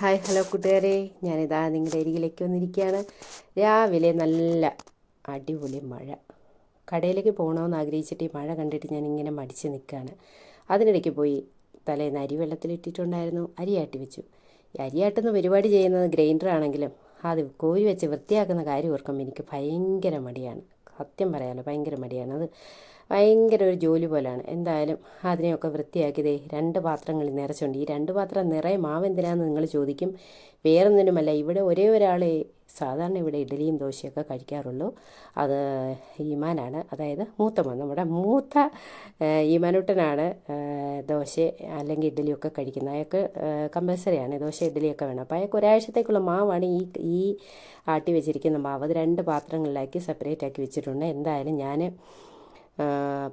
Hi hello കൂട്ടുകാരെ. ഞാനിതാ നിങ്ങളുടെ അരികിലേക്ക് വന്നിരിക്കുകയാണ്. രാവിലെ നല്ല അടിപൊളി മഴ. കടയിലേക്ക് പോകണമെന്ന് ആഗ്രഹിച്ചിട്ട് ഈ മഴ കണ്ടിട്ട് ഞാൻ ഇങ്ങനെ മടിച്ച് നിൽക്കുകയാണ്. അതിനിടയ്ക്ക് പോയി തലേന്ന് അരി വെള്ളത്തിലിട്ടിട്ടുണ്ടായിരുന്നു അരിയാട്ടി വെച്ചു. ഈ അരിയാട്ടുന്ന പരിപാടി ചെയ്യുന്നത് ഗ്രൈൻഡർ ആണെങ്കിലും അത് കോരി വെച്ച് വൃത്തിയാക്കുന്ന കാര്യം ഓർക്കുമ്പോൾ എനിക്ക് ഭയങ്കര മടിയാണ്. സത്യം പറയാമല്ലോ ഭയങ്കര മടിയാണ്. അത് ഭയങ്കര ഒരു ജോലി പോലെയാണ് എന്തായാലും അതിനെയൊക്കെ വൃത്തിയാക്കിയതേ രണ്ട് പാത്രങ്ങളിൽ നിറച്ചുണ്ട്. ഈ രണ്ട് പാത്രം നിറയെ മാവ് എന്തിനാന്ന് നിങ്ങൾ ചോദിക്കും. വേറൊന്നിനുമല്ല ഇവിടെ ഒരേ ഒരാളെ സാധാരണ ഇവിടെ ഇഡലിയും ദോശയൊക്കെ കഴിക്കാറുള്ളൂ. അത് ഈമാനാണ്. അതായത് മൂത്തമ്മ നമ്മുടെ മൂത്ത ഈമാനുട്ടനാണ് ദോശ അല്ലെങ്കിൽ ഇഡലിയൊക്കെ കഴിക്കുന്നത്. അയാൾക്ക് കമ്പൽസറിയാണ് ദോശ ഇഡലിയൊക്കെ വേണം. അപ്പോൾ അയാൾക്ക് ഒരാഴ്ചത്തേക്കുള്ള മാവാണ് ഈ ഈ ആട്ടി വെച്ചിരിക്കുന്ന മാവ്. അത് രണ്ട് പാത്രങ്ങളിലാക്കി സെപ്പറേറ്റ് ആക്കി വെച്ചിട്ടുണ്ട്. എന്തായാലും ഞാൻ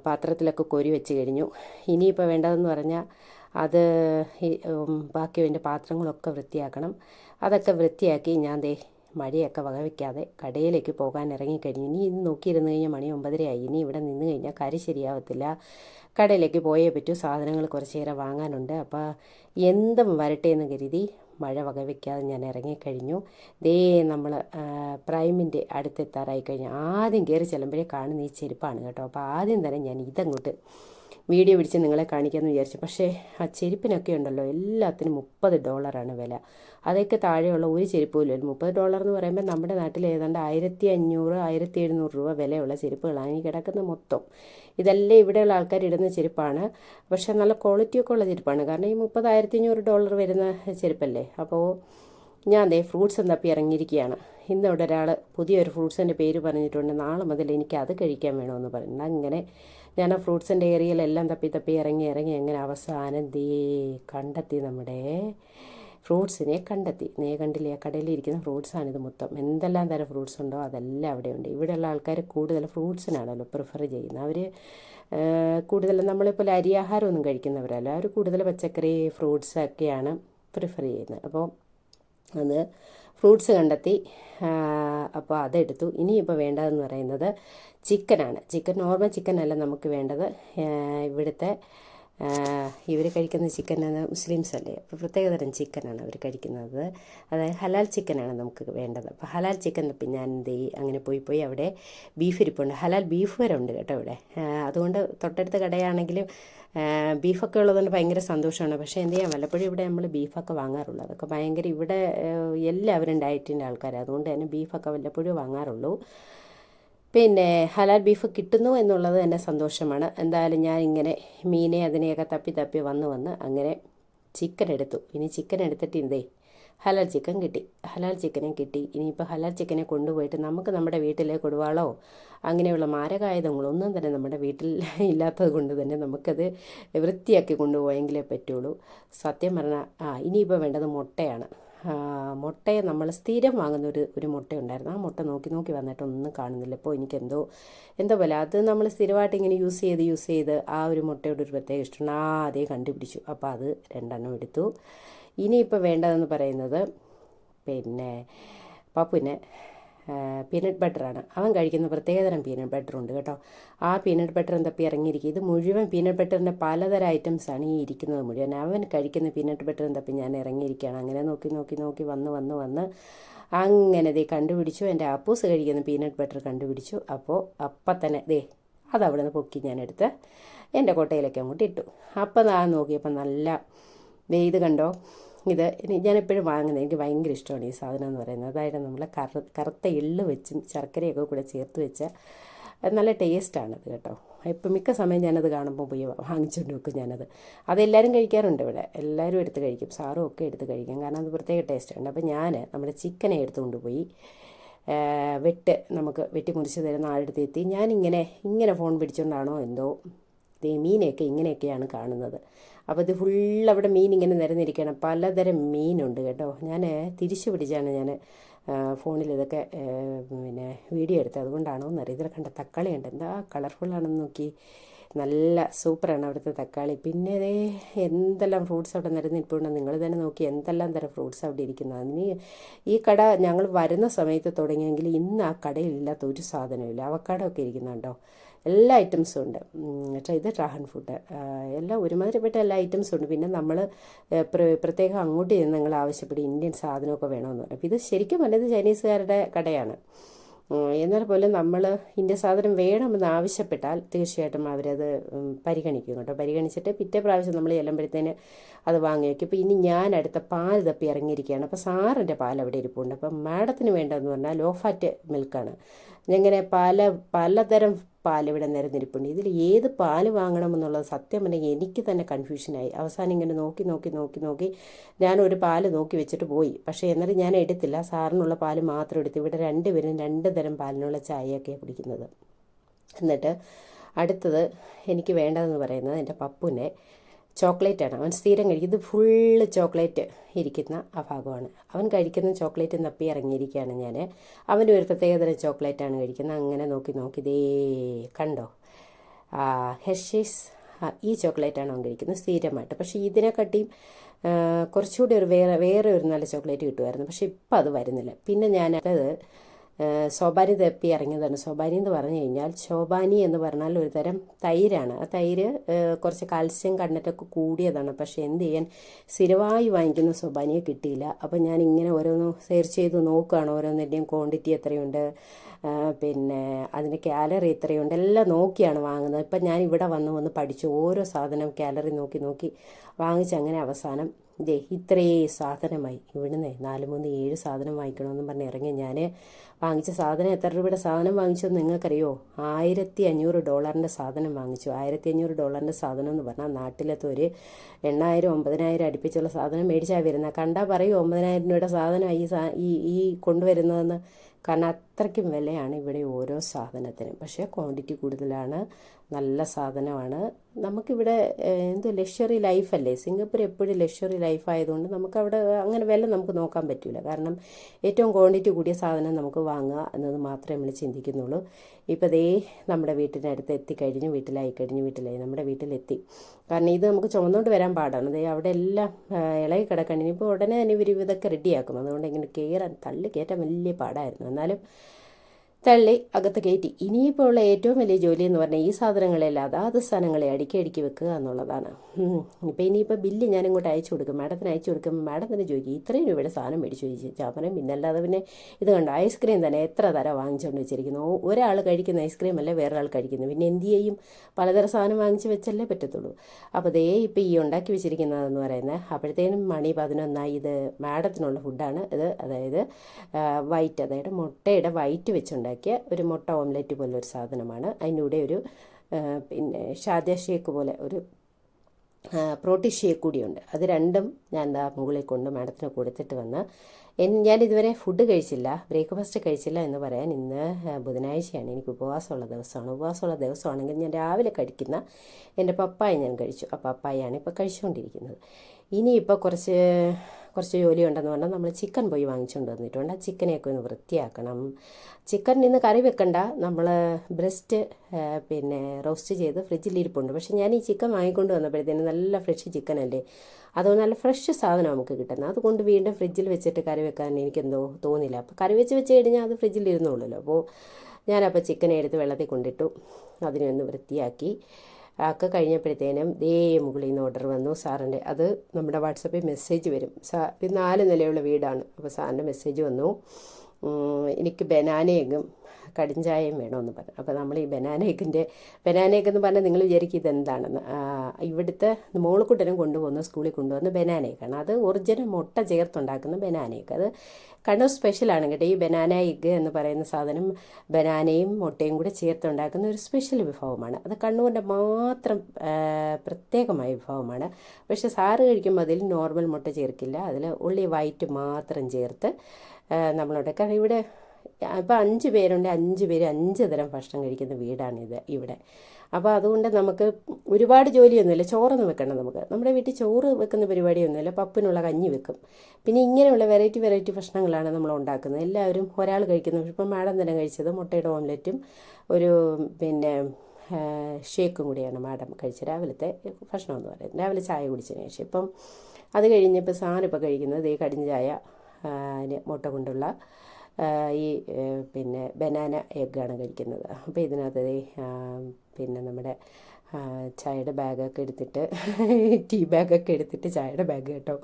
പാത്രത്തിലൊക്കെ കോരി വെച്ച് കഴിഞ്ഞു. ഇനിയിപ്പോൾ വേണ്ടതെന്ന് പറഞ്ഞാൽ അത് ബാക്കി അതിന്റെ പാത്രങ്ങളൊക്കെ വൃത്തിയാക്കണം. അതൊക്കെ വൃത്തിയാക്കി ഞാൻ ദേ മഴയൊക്കെ വകവയ്ക്കാതെ കടയിലേക്ക് പോകാൻ ഇറങ്ങിക്കഴിഞ്ഞു ഇനി ഇത് നോക്കിയിരുന്ന് കഴിഞ്ഞാൽ മണി ഒമ്പതരയായി. ഇനി ഇവിടെ നിന്ന് കഴിഞ്ഞാൽ കാര്യം ശരിയാവത്തില്ല. കടയിലേക്ക് പോയേ പറ്റൂ. സാധനങ്ങൾ കുറച്ച് നേരം വാങ്ങാനുണ്ട്. അപ്പോൾ എന്തും വരട്ടെ എന്ന് കരുതി മഴ വകവയ്ക്കാതെ ഞാൻ ഇറങ്ങിക്കഴിഞ്ഞു ദേ നമ്മൾ പ്രൈമിന്റെ അടുത്തെത്താറായി കഴിഞ്ഞു. ആദ്യം കയറി ചെല്ലുമ്പോഴേ കാണുന്ന ഈ ചെരുപ്പാണ് കേട്ടോ. അപ്പോൾ ആദ്യം തന്നെ ഞാൻ ഇതങ്ങോട്ട് വീഡിയോ പിടിച്ച് നിങ്ങളെ കാണിക്കാമെന്ന് വിചാരിച്ചു. പക്ഷേ ആ ചെരുപ്പിനൊക്കെ ഉണ്ടല്ലോ എല്ലാത്തിനും മുപ്പത് ഡോളറാണ് വില. അതൊക്കെ താഴെയുള്ള ഒരു ചെരുപ്പ് പോലും മുപ്പത് ഡോളർ എന്ന് പറയുമ്പോൾ നമ്മുടെ നാട്ടിൽ ഏതാണ്ട് ആയിരത്തി അഞ്ഞൂറ് ആയിരത്തി എഴുന്നൂറ് രൂപ വിലയുള്ള ചെരുപ്പുകളാണ് ഈ കിടക്കുന്ന മൊത്തം. ഇതെല്ലാം ഇവിടെയുള്ള ആൾക്കാർ ഇടുന്ന ചെരുപ്പാണ്. പക്ഷേ നല്ല ക്വാളിറ്റിയൊക്കെ ഉള്ള ചെരുപ്പാണ്. കാരണം ഈ മുപ്പതായിരത്തി അഞ്ഞൂറ് ഡോളർ വരുന്ന ചെരുപ്പല്ലേ? അപ്പോൾ ഞാൻ അതേ ഫ്രൂട്ട്സ് തപ്പി ഇറങ്ങിയിരിക്കുകയാണ്. ഇന്ന് ഇവിടെ ഒരാൾ പുതിയൊരു ഫ്രൂട്ട്സിന്റെ പേര് പറഞ്ഞിട്ടുണ്ട്. നാളെ മുതൽ എനിക്ക് അത് കഴിക്കാൻ വേണമെന്ന് പറഞ്ഞു. അങ്ങനെ ഞാൻ ആ ഫ്രൂട്ട്സിന്റെ ഏരിയയിലെല്ലാം തപ്പി തപ്പി ഇറങ്ങി ഇറങ്ങി അങ്ങനെ അവസാനം ദേ കണ്ടെത്തി നമ്മുടെ ഫ്രൂട്ട്സിനെ കണ്ടെത്തി. നേ കണ്ടില്ലേ ആ കടയിലിരിക്കുന്ന ഫ്രൂട്ട്സാണിത് മൊത്തം. എന്തെല്ലാം തരം ഫ്രൂട്ട്സ് ഉണ്ടോ അതെല്ലാം അവിടെയുണ്ട് ഇവിടെയുള്ള ആൾക്കാർ കൂടുതൽ ഫ്രൂട്ട്സിനാണല്ലോ പ്രിഫർ ചെയ്യുന്നത്. അവർ കൂടുതൽ നമ്മളിപ്പോൾ അരിയാഹാരമൊന്നും കഴിക്കുന്നവരല്ല. അവർ കൂടുതൽ പച്ചക്കറി ഫ്രൂട്ട്സ് ഒക്കെയാണ് പ്രിഫർ ചെയ്യുന്നത്. അപ്പോൾ അത് ഫ്രൂട്ട്സ് കണ്ടെത്തി അപ്പോൾ അതെടുത്തു. ഇനിയിപ്പോൾ വേണ്ടതെന്ന് പറയുന്നത് ചിക്കനാണ്. ചിക്കൻ നോർമൽ ചിക്കൻ അല്ല നമുക്ക് വേണ്ടത്. ഇവിടുത്തെ ഇവർ കഴിക്കുന്ന ചിക്കൻ മുസ്ലിംസ് അല്ലേ? അപ്പോൾ പ്രത്യേകതരം ചിക്കനാണ് അവർ കഴിക്കുന്നത്. അതായത് ഹലാൽ ചിക്കനാണ് നമുക്ക് വേണ്ടത്. അപ്പോൾ ഹലാൽ ചിക്കൻ ഇപ്പം ഞാൻ എന്ത് അങ്ങനെ പോയി പോയി അവിടെ ബീഫ് ഇരിപ്പുണ്ട്. ഹലാൽ ബീഫ് വരെ ഉണ്ട് കേട്ടോ ഇവിടെ. അതുകൊണ്ട് തൊട്ടടുത്ത കടയാണെങ്കിലും ബീഫൊക്കെ ഉള്ളതുകൊണ്ട് ഭയങ്കര സന്തോഷമാണ്. പക്ഷേ എന്ത് ചെയ്യാം? വല്ലപ്പോഴും ഇവിടെ നമ്മൾ ബീഫൊക്കെ വാങ്ങാറുള്ളൂ. അതൊക്കെ ഭയങ്കര ഇവിടെ എല്ലാവരും ഡയറ്റിന്റെ ആൾക്കാർ അതുകൊണ്ട് തന്നെ ബീഫൊക്കെ വല്ലപ്പോഴും വാങ്ങാറുള്ളൂ. പിന്നെ ഹലാൽ ബീഫ് കിട്ടുന്നു എന്നുള്ളത് തന്നെ സന്തോഷമാണ്. എന്തായാലും ഞാൻ ഇങ്ങനെ മീനെ അതിനെയൊക്കെ തപ്പി തപ്പി വന്ന് വന്ന് അങ്ങനെ ചിക്കൻ എടുത്തു. ഇനി ചിക്കൻ എടുത്തിട്ട് എന്തേ ഹലാൽ ചിക്കൻ കിട്ടി. ഹലാൽ ചിക്കനെ കിട്ടി. ഇനിയിപ്പോൾ ഹലാൽ ചിക്കനെ കൊണ്ടുപോയിട്ട് നമുക്ക് നമ്മുടെ വീട്ടിലെ കൊടുവാളോ? അങ്ങനെയുള്ള മാരകായുധങ്ങളൊന്നും തന്നെ നമ്മുടെ വീട്ടിൽ ഇല്ലാത്തത് കൊണ്ട് തന്നെ നമുക്കത് വൃത്തിയാക്കി കൊണ്ടുപോയെങ്കിലേ പറ്റുള്ളൂ. സത്യം പറഞ്ഞാൽ ആ ഇനിയിപ്പോൾ വേണ്ടത് മുട്ടയാണ്. മുട്ടയെ നമ്മൾ സ്ഥിരം വാങ്ങുന്ന ഒരു ഒരു മുട്ട ഉണ്ടായിരുന്നു ആ മുട്ട നോക്കി നോക്കി വന്നിട്ട് ഒന്നും കാണുന്നില്ല. ഇപ്പോൾ എനിക്കെന്തോ എന്തോ പോലെ. അത് നമ്മൾ സ്ഥിരമായിട്ട് ഇങ്ങനെ യൂസ് ചെയ്ത് യൂസ് ചെയ്ത് ആ ഒരു മുട്ടയുടെ ഒരു പ്രത്യേക ഇഷ്ടമാണ് ആ അതേ കണ്ടുപിടിച്ചു. അപ്പോൾ അത് രണ്ടെണ്ണം എടുത്തു. ഇനിയിപ്പോൾ വേണ്ടതെന്ന് പറയുന്നത് പിന്നെ പപ്പുവിന് പീനട്ട് ബട്ടറാണ് അവൻ കഴിക്കുന്ന പ്രത്യേകതരം പീനട്ട് ബട്ടറുണ്ട് കേട്ടോ. ആ പീനട്ട് ബട്ടർ തപ്പി ഇറങ്ങിയിരിക്കും? ഇത് മുഴുവൻ പീനട്ട് ബട്ടറിന്റെ പലതരം ഐറ്റംസാണ് ഈ ഇരിക്കുന്നത് മുഴുവൻ. അവൻ കഴിക്കുന്ന പീനട്ട് ബട്ടർ തപ്പി ഞാൻ ഇറങ്ങിയിരിക്കുകയാണ്. അങ്ങനെ നോക്കി നോക്കി നോക്കി വന്ന് വന്ന് വന്ന് അങ്ങനെ ദേ കണ്ടുപിടിച്ചു. എന്റെ അപ്പൂസ് കഴിക്കുന്ന പീനട്ട് ബട്ടർ കണ്ടുപിടിച്ചു. അപ്പോൾ അപ്പം തന്നെ ദേ അതവിടെ നിന്ന് പൊക്കി ഞാൻ എടുത്ത് എന്റെ കൊട്ടയിലേക്ക് അങ്ങോട്ട് ഇട്ടു. അപ്പം ഞാൻ നോക്കിയപ്പോൾ നല്ല വെയ്ത് കണ്ടോ? ഇത് ഞാൻ എപ്പോഴും വാങ്ങുന്നത് എനിക്ക് ഭയങ്കര ഇഷ്ടമാണ് ഈ സാധനം എന്ന് പറയുന്നത്. അതായത് നമ്മൾ കറു കറുത്ത എള്ള് വെച്ചും ശർക്കരയൊക്കെ കൂടെ ചേർത്ത് വെച്ച നല്ല ടേസ്റ്റാണത് കേട്ടോ. ഇപ്പം മിക്ക സമയം ഞാനത് കാണുമ്പോൾ പോയി വാങ്ങിച്ചുകൊണ്ട് വെക്കും ഞാനത്. അതെല്ലാവരും കഴിക്കാറുണ്ട് ഇവിടെ. എല്ലാവരും എടുത്ത് കഴിക്കും. സാറും ഒക്കെ എടുത്ത് കഴിക്കും. കാരണം അത് പ്രത്യേക ടേസ്റ്റാണ്. അപ്പോൾ ഞാൻ നമ്മുടെ ചിക്കനെ എടുത്തുകൊണ്ട് പോയി വെട്ട് നമുക്ക് വെട്ടി മുറിച്ച് തരുന്ന ആളെടുത്ത് എത്തി. ഞാനിങ്ങനെ ഇങ്ങനെ ഫോൺ പിടിച്ചുകൊണ്ടാണോ എന്തോ മീനെയൊക്കെ ഇങ്ങനെയൊക്കെയാണ് കാണുന്നത്. അപ്പോൾ ഇത് ഫുൾ അവിടെ മീൻ ഇങ്ങനെ നിരന്നിരിക്കണം പലതരം മീനുണ്ട് കേട്ടോ. ഞാൻ തിരിച്ചു പിടിച്ചാണ് ഞാൻ ഫോണിൽ ഇതൊക്കെ പിന്നെ വീഡിയോ എടുത്തത്. അതുകൊണ്ടാണോ എന്നറിയാം ഇതിൽ കണ്ട തക്കാളി ഉണ്ട് എന്താ കളർഫുള്ളാണെന്ന് നോക്കി. നല്ല സൂപ്പറാണ് അവിടുത്തെ തക്കാളി. പിന്നെ അതേ എന്തെല്ലാം ഫ്രൂട്ട്സ് അവിടെ നിരന്നിരിപ്പുണ്ട്. നിങ്ങൾ തന്നെ നോക്കി എന്തെല്ലാം തരം ഫ്രൂട്ട്സ് അവിടെ ഇരിക്കുന്നത്. അതിന് ഈ കട ഞങ്ങൾ വരുന്ന സമയത്ത് തുടങ്ങിയെങ്കിൽ ഇന്ന് ആ കടയിലില്ലാത്ത ഒരു സാധനമില്ല അവക്കാടൊക്കെ ഇരിക്കുന്നുണ്ടോ? എല്ലാ ഐറ്റംസും ഉണ്ട്. പക്ഷേ ഇത് ഡ്രാഗൺ ഫുഡ്. എല്ലാം ഒരുമാതിരിപ്പെട്ട എല്ലാ ഐറ്റംസും ഉണ്ട്. പിന്നെ നമ്മൾ പ്രത്യേകം അങ്ങോട്ട് ചെന്ന് നിങ്ങൾ ആവശ്യപ്പെടും ഇന്ത്യൻ സാധനമൊക്കെ വേണമെന്ന് അപ്പോൾ ഇത് ശരിക്കും പറഞ്ഞത് ചൈനീസുകാരുടെ കടയാണ്. എന്നാൽ പോലും നമ്മൾ ഇന്ത്യൻ സാധനം വേണമെന്ന് ആവശ്യപ്പെട്ടാൽ തീർച്ചയായിട്ടും അവരത് പരിഗണിക്കും കേട്ടോ. പരിഗണിച്ചിട്ട് പിറ്റേ പ്രാവശ്യം നമ്മൾ ചെല്ലുമ്പോഴത്തേന് അത് വാങ്ങി വയ്ക്കും ഇപ്പോൾ ഇനി ഞാൻ അടുത്ത പാൽ തപ്പി ഇറങ്ങിയിരിക്കുകയാണ്. അപ്പോൾ സാറിന്റെ പാൽ അവിടെ ഇരിപ്പുണ്ട്. അപ്പം മാഡത്തിന് വേണ്ടതെന്ന് പറഞ്ഞാൽ ലോ ഫാറ്റ് മിൽക്കാണ്. ഇങ്ങനെ പല പലതരം പാൽ ഇവിടെ നിരന്നിരിപ്പുണ്ട്. ഇതിൽ ഏത് പാൽ വാങ്ങണമെന്നുള്ളത് സത്യം പറഞ്ഞാൽ എനിക്ക് തന്നെ കൺഫ്യൂഷനായി അവസാനം ഇങ്ങനെ നോക്കി നോക്കി നോക്കി നോക്കി ഞാൻ ഒരു പാൽ നോക്കി വെച്ചിട്ട് പോയി. പക്ഷേ എന്നിട്ട് ഞാൻ എടുത്തില്ല. സാറിനുള്ള പാൽ മാത്രം എടുത്ത് ഇവിടെ രണ്ടുപേരും രണ്ട് തരം പാലിനുള്ള ചായയൊക്കെയാണ് കുടിക്കുന്നത്. എന്നിട്ട് അടുത്തത് എനിക്ക് വേണ്ടതെന്ന് പറയുന്നത് എന്റെ പപ്പുവിനെ. ചോക്ലേറ്റാണ്. അവൻ സ്ഥിരം കഴിക്കും ഇത് ഫുള്ള് ചോക്ലേറ്റ് ഇരിക്കുന്ന ആ ഭാഗമാണ്. അവൻ കഴിക്കുന്ന ചോക്ലേറ്റ് നപ്പി ഇറങ്ങിയിരിക്കുകയാണ് ഞാൻ അവന്റെ ഒരു പ്രത്യേകതരം ചോക്ലേറ്റാണ് കഴിക്കുന്നത്. അങ്ങനെ നോക്കി നോക്കി ഇതേ കണ്ടോ? ഹെർഷീസ് ഈ ചോക്ലേറ്റാണ് അവൻ കഴിക്കുന്നത് സ്ഥിരമായിട്ട്. പക്ഷേ ഇതിനെക്കാട്ടിയും കുറച്ചുകൂടി ഒരു വേറെ വേറെ ഒരു നല്ല ചോക്ലേറ്റ് കിട്ടുമായിരുന്നു. പക്ഷേ ഇപ്പം അത് വരുന്നില്ല. പിന്നെ ഞാനത് സോബാനി തപ്പി ഇറങ്ങിയതാണ്. സോബാനി എന്ന് പറഞ്ഞു കഴിഞ്ഞാൽ ശോഭാനി എന്ന് പറഞ്ഞാൽ ഒരു തരം തൈരാണ്. ആ തൈര് കുറച്ച് കാൽസ്യം കണ്ടിട്ടൊക്കെ കൂടിയതാണ്. പക്ഷേ എന്ത് ചെയ്യാൻ? സ്ഥിരമായി വാങ്ങിക്കുന്ന സോബാനിയെ കിട്ടിയില്ല. അപ്പോൾ ഞാൻ ഇങ്ങനെ ഓരോന്ന് സെർച്ച് ചെയ്ത് നോക്കുകയാണ്. ഓരോന്നിന്റെയും ക്വാണ്ടിറ്റി എത്രയുണ്ട്? പിന്നെ അതിന്റെ കാലറി എത്രയുണ്ട്? എല്ലാം നോക്കിയാണ് വാങ്ങുന്നത്. ഇപ്പം ഞാൻ ഇവിടെ വന്ന് വന്ന് പഠിച്ചു ഓരോ സാധനം കാലറി നോക്കി നോക്കി വാങ്ങിച്ച് അങ്ങനെ അവസാനം ദേ ഇത്രേ സാധനമായി. ഇവിടുന്ന് നാല് മൂന്ന് ഏഴ് സാധനം വാങ്ങിക്കണമെന്ന് പറഞ്ഞ് ഇറങ്ങി. ഞാൻ വാങ്ങിച്ച സാധനം എത്ര രൂപയുടെ സാധനം വാങ്ങിച്ചോ നിങ്ങൾക്കറിയോ? ആയിരത്തി അഞ്ഞൂറ് ഡോളറിന്റെ സാധനം വാങ്ങിച്ചു. ആയിരത്തി അഞ്ഞൂറ് ഡോളറിന്റെ സാധനം എന്ന് പറഞ്ഞാൽ നാട്ടിലത്തെ ഒരു എണ്ണായിരം ഒമ്പതിനായിരം അടുപ്പിച്ചുള്ള സാധനം മേടിച്ചാൽ വരുന്നത്. കണ്ടാൽ പറയൂ ഒമ്പതിനായിരം രൂപയുടെ സാധനം ഈ ഈ കൊണ്ടുവരുന്നതെന്ന്. കാരണം അത്രയ്ക്കും വിലയാണ് ഇവിടെ ഓരോ സാധനത്തിനും. പക്ഷേ ക്വാണ്ടിറ്റി കൂടുതലാണ്. നല്ല സാധനമാണ്. നമുക്കിവിടെ എന്തോ ലക്ഷറി ലൈഫല്ലേ സിംഗപ്പൂർ എപ്പോഴും ലക്ഷറി ലൈഫ് ആയതുകൊണ്ട് നമുക്കവിടെ അങ്ങനെ വില നമുക്ക് നോക്കാൻ പറ്റില്ല കാരണം ഏറ്റവും ക്വാണ്ടിറ്റി കൂടിയ സാധനം നമുക്ക് വാങ്ങുക എന്നത് മാത്രമേ നമ്മൾ ചിന്തിക്കുന്നുള്ളൂ. ഇപ്പോൾ ദേ നമ്മുടെ വീട്ടിനടുത്ത് എത്തിക്കഴിഞ്ഞു വീട്ടിലായി കഴിഞ്ഞു വീട്ടിലായി നമ്മുടെ വീട്ടിലെത്തി. കാരണം ഇത് നമുക്ക് ചുമന്നുകൊണ്ട് വരാൻ പാടാണ്. ദേ അവിടെ എല്ലാം ഇളകി കിടക്കണം ഇനിയിപ്പോൾ ഉടനെ തന്നെ ഇവർ ഇതൊക്കെ റെഡിയാക്കും അതുകൊണ്ട് ഇങ്ങനെ കയറാൻ തള്ളി കയറ്റാൻ വലിയ പാടായിരുന്നു. എന്നാലും തള്ളി അകത്ത് കയറ്റി. ഇനിയിപ്പോൾ ഉള്ള ഏറ്റവും വലിയ ജോലി എന്ന് പറഞ്ഞാൽ ഈ സാധനങ്ങളെല്ലാം അതാത് സാധനങ്ങളെ അടുക്കി അടുക്കി വെക്കുക എന്നുള്ളതാണ്. ഇപ്പം ഇനിയിപ്പോൾ ബില്ല് ഞാൻ ഇങ്ങോട്ട് അയച്ചു കൊടുക്കും. മാഡത്തിന് അയച്ചു കൊടുക്കും. മാഡത്തിന് ചോദിക്കും ഇത്രയും രൂപയുടെ സാധനം മേടിച്ചു ചോദിച്ചു ചാപ്പനം. പിന്നെ അല്ലാതെ പിന്നെ ഇത് കണ്ടോ ഐസ്ക്രീം തന്നെ എത്ര തര വാങ്ങിച്ചുകൊണ്ട് വെച്ചിരിക്കുന്നു. ഒരാൾ കഴിക്കുന്ന ഐസ്ക്രീം അല്ലേ വേറൊരാൾ കഴിക്കുന്നു പിന്നെ എന്ത് ചെയ്യും? പലതരം സാധനം വാങ്ങിച്ച് വെച്ചല്ലേ പറ്റത്തുള്ളൂ. അപ്പോൾ ദേ ഇപ്പോൾ ഈ ഉണ്ടാക്കി വെച്ചിരിക്കുന്നതെന്ന് പറയുന്നത് അപ്പോഴത്തേനും മണി പതിനൊന്നായി ഇത് മാഡത്തിനുള്ള ഫുഡാണ്. ഇത് അതായത് വൈറ്റ് അതായത് മുട്ടയുടെ വൈറ്റ് വെച്ചുണ്ടാക്കിയ ഒരു മുട്ട ഓംലെറ്റ് പോലെ ഒരു സാധനമാണ്. അതിനൂടെ ഒരു പിന്നെ ഷാദ്യ ഷേക്ക് പോലെ ഒരു പ്രോട്ടീൻ ഷേക്ക് കൂടിയുണ്ട്. അത് രണ്ടും ഞാൻ എന്താ മുകളിൽ കൊണ്ട് മാഡത്തിന് കൊടുത്തിട്ട് വന്ന് ഞാൻ ഇതുവരെ ഫുഡ് കഴിച്ചില്ല. ബ്രേക്ക്ഫാസ്റ്റ് കഴിച്ചില്ല എന്ന് പറയാൻ ഇന്ന് ബുധനാഴ്ചയാണ്. എനിക്ക് ഉപവാസമുള്ള ദിവസമാണ്. ഉപവാസമുള്ള ദിവസമാണെങ്കിൽ ഞാൻ രാവിലെ കഴിക്കുന്ന എന്റെ പപ്പായ ഞാൻ കഴിച്ചു. ആ പപ്പായാണ് ഇപ്പോൾ കഴിച്ചുകൊണ്ടിരിക്കുന്നത്. ഇനിയിപ്പോൾ കുറച്ച് കുറച്ച് ജോലി ഉണ്ടെന്ന് പറഞ്ഞാൽ നമ്മൾ ചിക്കൻ പോയി വാങ്ങിച്ചുകൊണ്ട് വന്നിട്ടുണ്ട്. ആ ചിക്കനെയൊക്കെ ഒന്ന് വൃത്തിയാക്കണം. ചിക്കൻ ഇന്ന് കറി വെക്കണ്ട. നമ്മൾ ബ്രസ്റ്റ് പിന്നെ റോസ്റ്റ് ചെയ്ത് ഫ്രിഡ്ജിൽ ഇരിപ്പുണ്ട്. പക്ഷേ ഞാൻ ഈ ചിക്കൻ വാങ്ങിക്കൊണ്ട് വന്നപ്പോഴത്തേന് നല്ല ഫ്രഷ് ചിക്കൻ അല്ലേ അത് നല്ല ഫ്രഷ് സാധനം നമുക്ക് കിട്ടുന്നത് അതുകൊണ്ട് വീണ്ടും ഫ്രിഡ്ജിൽ വെച്ചിട്ട് കറി വെക്കാൻ എനിക്കെന്തോ തോന്നില്ല അപ്പോൾ കറി വെച്ച് വെച്ച് കഴിഞ്ഞാൽ അത് ഫ്രിഡ്ജിൽ ഇരുന്നോളൂല്ലോ. അപ്പോൾ ഞാനപ്പോൾ ചിക്കനെ എടുത്ത് വെള്ളത്തിൽ കൊണ്ടിട്ടു. അതിനെ ഒന്ന് വൃത്തിയാക്കി. ഒക്കെ കഴിഞ്ഞപ്പോഴത്തേനും ദേ മുകളിൽ നിന്ന് ഓർഡർ വന്നു. സാറിന്റെ അത് നമ്മുടെ വാട്സപ്പിൽ മെസ്സേജ് വരും. സാ നാല് നിലയുള്ള വീടാണ്. അപ്പോൾ സാറിന്റെ മെസ്സേജ് വന്നു. എനിക്ക് ബനാന എഗ്ഗും കടിഞ്ചായയും വേണമെന്ന് പറഞ്ഞു. അപ്പോൾ നമ്മൾ ഈ ബനാനേക്കിന്റെ ബനാനേക്ക് എന്ന് പറഞ്ഞാൽ നിങ്ങൾ വിചാരിക്കും ഇതെന്താണെന്ന്. ഇവിടുത്തെ മോളിക്കുട്ടനും കൊണ്ടുപോകുന്ന സ്കൂളിൽ കൊണ്ടുവന്ന ബനാനേക്കാണ് അത് ഒറിജിനൽ മുട്ട ചേർത്തുണ്ടാക്കുന്ന ബനാനേക്ക് അത് കണ്ണൂർ സ്പെഷ്യലാണ് കേട്ടോ. ഈ ബനാന എഗ് എന്ന് പറയുന്ന സാധനം ബനാനയും മുട്ടയും കൂടെ ചേർത്തുണ്ടാക്കുന്ന ഒരു സ്പെഷ്യൽ വിഭവമാണ്. അത് കണ്ണൂരിന്റെ മാത്രം പ്രത്യേകമായ വിഭവമാണ്. പക്ഷേ സാറ് കഴിക്കുമ്പോൾ അതിൽ നോർമൽ മുട്ട ചേർക്കില്ല. അതിൽ ഉള്ളി വൈറ്റ് മാത്രം ചേർത്ത് നമ്മളുടെ കാരണം ഇവിടെ ഇപ്പോൾ അഞ്ച് പേരുണ്ട് അഞ്ച് പേര് അഞ്ച് തരം ഭക്ഷണം കഴിക്കുന്ന വീടാണിത് ഇവിടെ. അപ്പോൾ അതുകൊണ്ട് നമുക്ക് ഒരുപാട് ജോലിയൊന്നുമില്ല. ചോറൊന്നും വെക്കണം നമുക്ക്. നമ്മുടെ വീട്ടിൽ ചോറ് വെക്കുന്ന പരിപാടിയൊന്നുമില്ല. പപ്പിനുള്ള കഞ്ഞി വെക്കും. പിന്നെ ഇങ്ങനെയുള്ള വെറൈറ്റി വെറൈറ്റി ഭക്ഷണങ്ങളാണ് നമ്മൾ ഉണ്ടാക്കുന്നത്. എല്ലാവരും ഒരാൾ കഴിക്കുന്നത് ഇപ്പം മാഡം തന്നെ കഴിച്ചത് മുട്ടയുടെ ഓംലെറ്റും ഒരു പിന്നെ ഷേക്കും കൂടിയാണ് മാഡം കഴിച്ചത്. രാവിലത്തെ ഭക്ഷണം എന്ന് പറയുന്നത്. രാവിലെ ചായ കുടിച്ചതിന് ശേഷം. ഇപ്പം അത് കഴിഞ്ഞപ്പോൾ സാറിപ്പോൾ കഴിക്കുന്നത് ഈ കടിഞ്ഞ ചായ മുട്ട കൊണ്ടുള്ള ഈ പിന്നെ ബനാന എഗ്ഗാണ് കഴിക്കുന്നത്. അപ്പോൾ ഇതിനകത്ത് പിന്നെ നമ്മുടെ ചായയുടെ ബാഗൊക്കെ എടുത്തിട്ട് ടീ ബാഗൊക്കെ എടുത്തിട്ട് ചായയുടെ ബാഗ് കേട്ടോ.